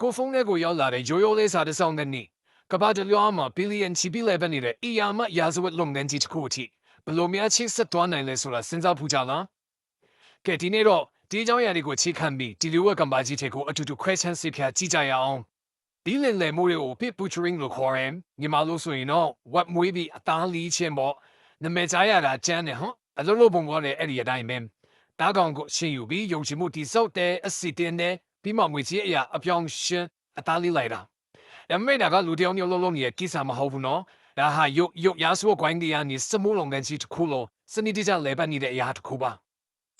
ကိုဖုန်းထဲကိုရောက်လာတဲ့ရိုးရိုးလေးစာတစ်စောင်နဲ့နီကဘာတလွားမှာဘီလီယံချီပြီးလဲပဲနေတဲ့အီယာမရာဇဝတ်လုပ်ငန်းကြီးတစ်ခုအထိဘယ်လိုများချိတ်ဆက်သွားနိုင်လဲဆိုတာစဉ်းစားဖူးကြလားကဲဒီနေ့တော့ဒီအကြောင်းအရာတွေကိုချိခံပြီးဒီလိုဝက်ကံပါကြီးတွေကိုအတူတူခွဲချမ်းစစ်ဖြာကြည့်ကြရအောင်ဒီလင်လေမိုးတွေကို pit butchering လို့ခေါ်ရင်ညီမလို့ဆိုရင်တော့ what မွေးပြီးအသားလီးချင်းပေါ့နမဲကြားရတာကျန်းတယ်ဟောအလုံးလုံးပုံပေါ်တဲ့အဲ့ဒီအတိုင်းပဲတားကောင်ကိုရှင်းယူပြီးယုံကြည်မှုတိစောက်တဲ့အစီတင်တဲ့ ပြီးမှငွေကြီးအရာအပြောင်းရှင်းအသားလေးလိုက်တာဒါပေမဲ့ဒါကလူတယောက်မျိုးလုံးလုံးရဲ့ကိစ္စမဟုတ်ဘူးနော်ဒါဟာရုပ်ရုပ်ရာဆိုကွိုင်းတရားနေစမိုးလုံးကန်ကြီးတစ်ခုလို့စနစ်တကျလဲပတ်နေတဲ့အရာတစ်ခုပါ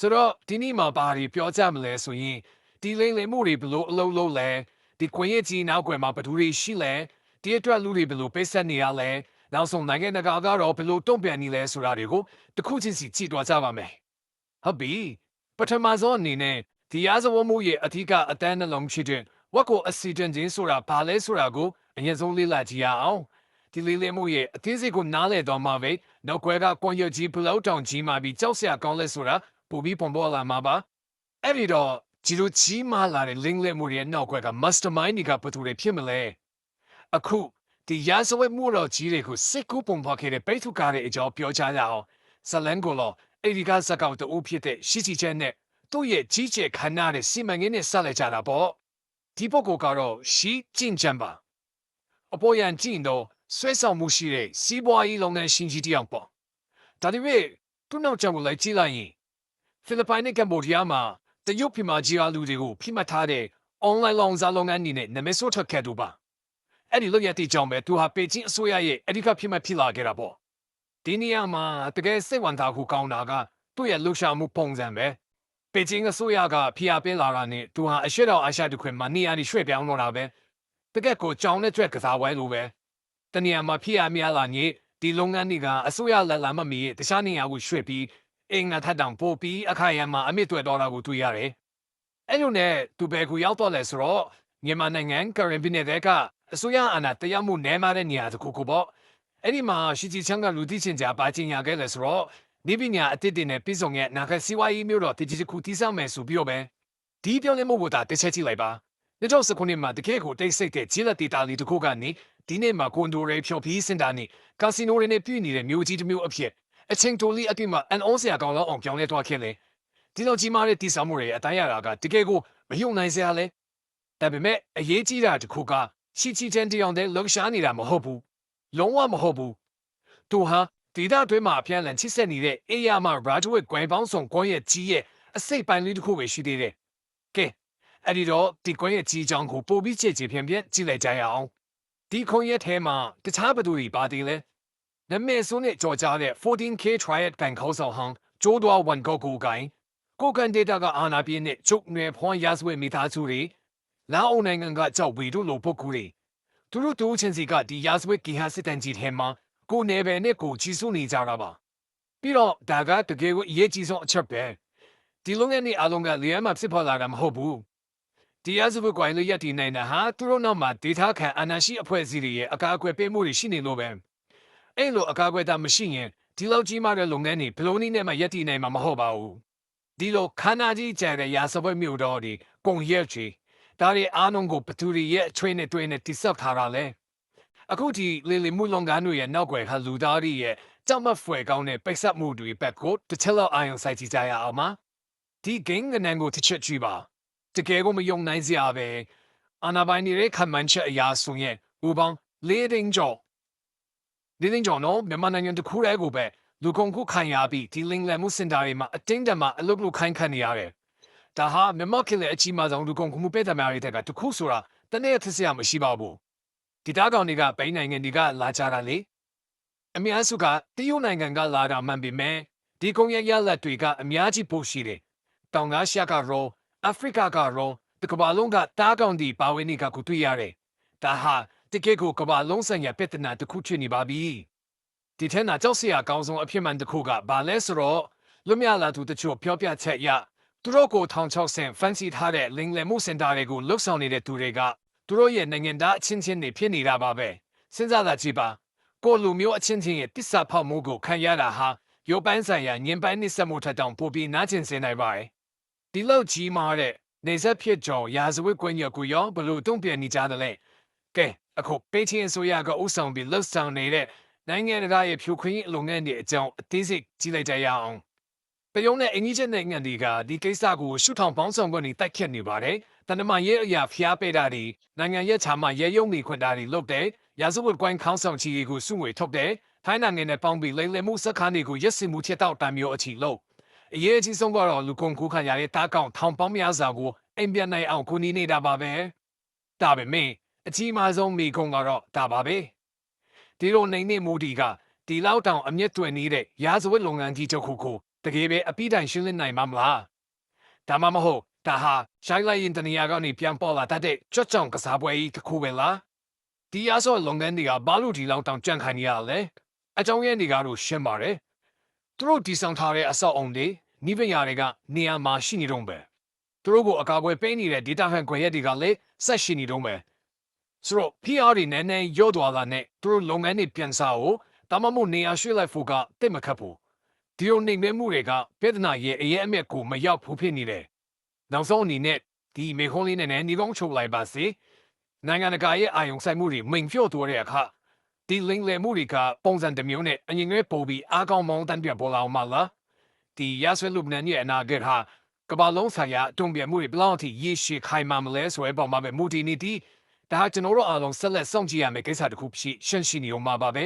ဆိုတော့ဒီနေ့မှာဘာတွေပြောကြမလဲဆိုရင်ဒီလိမ့်လိမ့်မှုတွေဘလို့အလုံးလုံးလဲဒီကွင်ရဲ့ကြီးနောက်ကွယ်မှာဘယ်သူတွေရှိလဲဒီအတွက်လူတွေဘလို့ပိတ်ဆက်နေရလဲနောက်ဆုံးနိုင်ငံတကာကတော့ဘလို့တုံ့ပြန်နေလဲဆိုတာတွေကိုတစ်ခုချင်းစီကြည့်တော့ကြပါမယ်ဟုတ်ပြီပထမဆုံးအနေနဲ့ ဒီရာဇဝတ်မှုရဲ့အထူးကအတန်းနှလုံးဖြစ်တဲ့ဝက်ကိုအစီတန်ချင်းဆိုတာဘာလဲဆိုတာကိုအရင်ဆုံးလေ့လာကြည့်ရအောင်ဒီလေးလေးမှုရဲ့အသေးစိတ်ကိုနားလည်တော့မှပဲနောက်ကွယ်ကကွန်ရက်ကြီးဘလောက်တောင်ကြီးမှပြီးကြောက်စရာကောင်းလဲဆိုတာပိုပြီးပုံပေါ်လာမှာပါအဲ့ဒီတော့ဒီလိုကြီးမားလာတဲ့ link လက်မှုရဲ့နောက်ကွယ်က mastermind တွေကဘယ်သူတွေဖြစ်မလဲအခုဒီရာဇဝတ်မှုတော်ကြီးတွေကိုစစ်ကူပုံဖော်ခဲ့တဲ့ပိတ်ထုကားတဲ့အကြောင်းပြောကြရအောင်ဇလန်ကိုလောအဲ့ဒီကစကောက်တူဖြစ်တဲ့ရှိချီချက်နဲ့ သူ့ရဲ့ကြီးကျယ်ခမ်းနားတဲ့စီမံကိန်းနဲ့ဆက်လက်ကြတာပေါ့ဒီပုဂ္ဂိုလ်ကတော့ရှီကျင့်ကြံပါအပေါ်ယံကျင့်တော့ဆွဲဆောင်မှုရှိတဲ့စီးပွားရေးလုပ်ငန်းရှင်ကြီးတစ်ယောက်ပေါ့ဒါပေမဲ့သူ့နောက်ကျောင်းကိုလိုက်ကြည့်လိုက်ရင်ဖိလစ်ပိုင်နဲ့ကမ္ဘောဒီးယားမှာတရုတ်ပြည်မှာကြီးအားလူတွေကိုဖိမှတ်ထားတဲ့ online လောင်စာလုပ်ငန်းအနေနဲ့နာမည်ဆိုးထွက်ခဲ့တူပါအဲ့ဒီလုပ်ရတဲ့ကြောင့်ပဲသူဟာပေကျင်းအစိုးရရဲ့အဓိကဖိမှတ်ဖြစ်လာခဲ့တာပေါ့ဒီနေရာမှာတကယ်စိတ်ဝင်စားဖို့ကောင်းတာကသူ့ရဲ့လှုပ်ရှားမှုပုံစံပဲ ပေကျင်းအစိုးရကဖိအားပေးလာတာနဲ့သူဟာအရှက်တော်အာရှတခွင်မှာနေရာကြီးရွှေ့ပြောင်းတော့တာပဲတကယ်ကိုကြောင်းနဲ့ကြွက်ကစားပွဲလိုပဲတနေရာမှာဖိအားများလာရင်ဒီလုပ်ငန်းတွေကအစိုးရလက်လာမမီရဲ့တခြားနေရာကိုရွှေ့ပြီးအင်္ဂါထက်တောင်ပို့ပြီးအခါရံမှာအမြင့်တွေ့တော်တာကိုတွေ့ရတယ်အဲ့လိုနဲ့သူဘယ်ကိုရောက်တော့လဲဆိုတော့မြန်မာနိုင်ငံကရင်ပြည်နယ်ကအစိုးရအာဏာတရားမှုနဲမာတဲ့နေရာတစ်ခုခုပေါ့အဲ့ဒီမှာရှိချီချန်ကလူသိချင်းကြပါချင်းရခဲ့လဲဆိုတော့ နေပညာအသစ်တွေနဲ့ပြည်စုံရဲ့နာခစီဝါရေးမျိုးတော့တကြီးတစ်ခုတိစောက်မယ်ဆိုပြီးတော့ပဲဒီပြောင်းလဲမှုကိုဒါတစ်ချက်ကြည့်လိုက်ပါ2019ခုနှစ်မှာတကယ်ကိုတိတ်ဆိတ်တဲ့ဂျီလက်တီတာလီတစ်ခုကနေဒီနေ့မှာကွန်ဒိုရေဖြော်ပြီးစင်တာနေကာစီနိုတွေနဲ့ပြည်နေတဲ့မျိုးကြီးတစ်မျိုးအဖြစ်အချင်းတိုလီအပြစ်မှာအန်အောစရာကောင်းလောက်အောင်ပြောင်းလဲသွားခဲ့လေဒီလိုကြီးမားတဲ့တီဆောင်မှုတွေအတိုင်းရတာကတကယ်ကိုမယုံနိုင်စရာလဲဒါပေမဲ့အရေးကြီးတာတစ်ခုကချီချီချန်တယောင်တဲ့လှုပ်ရှားနေတာမဟုတ်ဘူးလုံးဝမဟုတ်ဘူးသူဟာ ဒေတာတွင်းမှာအပြန်လန်ချစ်ဆက်နေတဲ့အေးရမရာဂျဝစ်ကွယ်ပေါင်းဆောင်ကွန်ရဲ့ကြီးရဲ့အစိတ်ပိုင်းလေးတစ်ခုပဲရှိသေးတယ်ကဲအဲ့ဒီတော့ဒီကွန်ရဲ့ကြီးချောင်းကိုပို့ပြီးချေချေဖြန့်ဖြန့်ကြည့်လိုက်ကြရအောင်ဒီခွန်ရဲ့ထဲမှာတခြားဘသူတွေပါသေးလဲနမေဆိုးနဲ့ကြော်ကြားတဲ့ 14K Triad ကန်ခေါဆောင်ဟောင်းကျိုးတော်ဝန်ကိုကိုကိုင်ကိုကန်ဒေတာကအာနာပြင်းနဲ့ကျုပ်နယ်ဖွန်ရဆွေမိသားစုတွေလာအိုနိုင်ငံကကြောက်ဝီတို့လိုပုဂ္ဂိုလ်တွေသူတို့တို့ချင်းစီကဒီရာဇဝတ်ကီဟာစစ်တန်ကြီးထဲမှာ ကိုနယ်ပယ်နဲ့ကိုကြီးစုနေကြတာပါပြီးတော့ဒါကတကယ်ကိုအရေးကြီးဆုံးအချက်ပဲဒီလုံးရဲ့နေအလုံးကလျမ်းမှာဖြစ်ပေါ်လာတာမဟုတ်ဘူးဒီရာဇဝတ်ကွိုင်းလို့ရက်တည်နေတာဟာသူတို့နောက်မှာဒေတာခံအနာရှိအဖွဲ့အစည်းတွေရဲ့အကာအကွယ်ပေးမှုတွေရှိနေလို့ပဲအဲ့လိုအကာအကွယ်တာမရှိရင်ဒီလောက်ကြီးမားတဲ့လုပ်ငန်းတွေဘလုံးနည်းနဲ့မှရက်တည်နိုင်မှာမဟုတ်ပါဘူးဒီလိုခန္ဓာကြီးကျတဲ့ရာဇဝတ်မျိုးတော်တွေကုန်ရက်ချီဒါတွေအားလုံးကိုဘသူတွေရဲ့အထွေးနဲ့တွင်းနဲ့တိစောက်ထားတာလဲ အခုဒီလေလေမှုလုံကန်းတွေရဲ့နောက်ွယ်ဟာလူသားတွေရဲ့ကြောက်မက်ဖွယ်ကောင်းတဲ့ပိတ်ဆက်မှုတွေဘက်ကိုတစ်ချက်လောက်အာရုံစိုက်ကြည့်ကြရအောင်ပါဒီ game ကနန်ကိုတစ်ချက်ကြည့်ပါတကယ်ကိုမယုံနိုင်စရာပဲအာနာပိုင်နေတဲ့ခံမှန်းချက်အရာဆိုရင်ဥပန်းလေးဒင်းကျော်လေးဒင်းကျော်နော်မြန်မာနိုင်ငံတစ်ခုတည်းကိုပဲလူကုန်ခုခံရပြီးဒီလင်လန်မှုစင်တာတွေမှာအတင်းတမှာအလုပ်လုပ်ခိုင်းခံနေရတယ်ဒါဟာမြန်မာကလေးအကြီးမားဆုံးလူကုန်ခုမှုပဲတမားတွေတဲ့ကတခုဆိုတာတနေ့တစ်စရာမရှိပါဘူး ဒီတားကောင်တွေကပိန်းနိုင်ငံတွေကလာကြတာလေအများစုကတရုတ်နိုင်ငံကလာတာမှန်ပေမဲ့ဒီကုန်းရရလက်တွေကအများကြီးပိုရှိတယ်တောင်ငါရှာကရောအာဖရိကကရောဒီကမ္ဘာလုံးကတားကောင်ဒီပါဝင်နေကကိုတွေ့ရတယ်ဒါဟာတကယ်ကိုကမ္ဘာလုံးဆိုင်ရာပြဿနာတစ်ခုဖြစ်နေပါပြီဒီထဲမှာကြောက်စရာအကောင်းဆုံးအဖြစ်မှန်တစ်ခုကဘာလဲဆိုတော့လွတ်မြောက်လာသူတချို့ပြောပြချက်ရသူတို့ကိုထောင်ချောက်ဆင်ဖန်စီထားတဲ့လင်လယ်မှုစင်တာတွေကိုလှုပ်ဆောင်နေတဲ့သူတွေက သူတို့ရဲ့နိုင်ငံသားအချင်းချင်းတွေဖြစ်နေတာပါပဲစဉ်းစားတာကြည့်ပါကိုလူမျိုးအချင်းချင်းရဲ့တစ္ဆာဖောက်မှုကိုခံရတာဟာရုပ်ပိုင်းဆိုင်ရာညင်ပိုင်းနှိစက်မှုထက်တောင်ပိုပြီးနားကျင်စေနိုင်ပါတယ်ဒီလောက်ကြီးမားတဲ့နေဆက်ဖြစ်ကြောရာဇဝတ်ကွင်းရကူရောဘလို့တုံ့ပြန်နေကြတယ်လဲကဲအခုပေချင်းအစိုးရကဥဆောင်ပြီးလှုပ်ဆောင်နေတဲ့နိုင်ငံတကာရဲ့ဖြိုခွင်းရေးအလုပ်ငန်းတွေအကြောင်းအသေးစိတ်ကြည့်လိုက်ကြရအောင် ပယုံနဲ့အင်ကြီးချက်နိုင်ငံတွေကဒီကိစ္စကိုရှုထောင်ပေါင်းဆောင်ကနေတိုက်ခတ်နေပါတယ်တနမရဲ့အရာဖျားပေးတာတွေနိုင်ငံရဲ့ခြားမှရဲယုံနေခွင့်တာတွေလုပ်တဲ့ရာဇဝတ်ကွင်းခေါင်းဆောင်ချီကိုစုငွေထုတ်တဲ့ထိုင်းနိုင်ငံနဲ့ပေါင်းပြီးလိမ့်လည်မှုစခန်းတွေကိုရက်စင်မှုချက်တောက်တမ်းမျိုးအချီလို့အရေးအကြီးဆုံးကတော့လူကုန်ကူးခံရတဲ့တားကောင်ထောင်ပေါင်းများစွာကိုအိမ်ပြန်နိုင်အောင်ကူညီနေတာပါပဲ။ဒါပေမဲ့အကြီးမားဆုံးမိကုံကတော့ဒါပါပဲ။ဒီလိုနေနေမူဒီကဒီလောက်တောင်အမျက်တွင်နေတဲ့ရာဇဝတ်လုပ်ငန်းကြီးတစ်ခုကို တကယ်ပဲအပိတိုင်ရှင်းလင်းနိုင်မှာမလား။ဒါမှမဟုတ်ဒါဟာရှိုင်းလိုက်ရင်တနေရာကနေပြန်ပေါ်လာတတ်တဲ့ကြွကြောင်ကစားပွဲကြီးတစ်ခုပဲလား။ဒီအဆောလုပ်ငန်းတွေကဘာလို့ဒီလောက်တောင်ကြန့်ခိုင်နေရလဲ။အကြောင်းရင်းတွေကတော့ရှင်းပါတယ်။သူတို့ဒီဆောင်ထားတဲ့အဆောက်အုံတွေနိဗ္ဗာန်တွေကနေရာမှာရှိနေတော့ပဲသူတို့ကိုအကာအကွယ်ပေးနေတဲ့ data ဟန်ခွင့်ရက်တွေကလည်းဆက်ရှိနေတော့ပဲဆိုတော့ PR တွေနည်းနည်းရော့သွားတာနဲ့သူတို့လုပ်ငန်းတွေပြန်စားဖို့တမမို့နေရာရွှေ့လိုက်ဖို့ကတိတ်မခတ်ဘူး ဒီလိုနေမဲမှုတွေကပြဿနာရဲ့အရေးအမြက်ကိုမရောက်ဘူးဖြစ်နေတယ်နောက်ဆုံးအနေနဲ့ဒီမေခွန်လေးနဲ့နေကောင်းချုပ်လိုက်ပါစေနိုင်ငံတကာရဲ့အာယုံဆိုင်မှုတွေမိန်ဖြော့သွားတဲ့အခါဒီလင်းလေမှုတွေကပုံစံတစ်မျိုးနဲ့အငြင်းငယ်ပို့ပြီးအားကောင်းမောင်းတန်းပြပေါ်လာအောင်မလားဒီရဆွဲလူနန်ရဲ့အနာဂတ်ဟာကမ္ဘာလုံးဆိုင်ရာတုံ့ပြန်မှုတွေဘယ်လောက်ထိရရှိခိုင်မာမလဲဆိုတဲ့ပုံမှာပဲမူတည်နေသည်ဒါဟာကျွန်တော်တို့အားလုံးဆက်လက်စောင့်ကြည့်ရမယ့်ကိစ္စတစ်ခုဖြစ်ရှင်းရှင်းနေအောင်ပါပဲ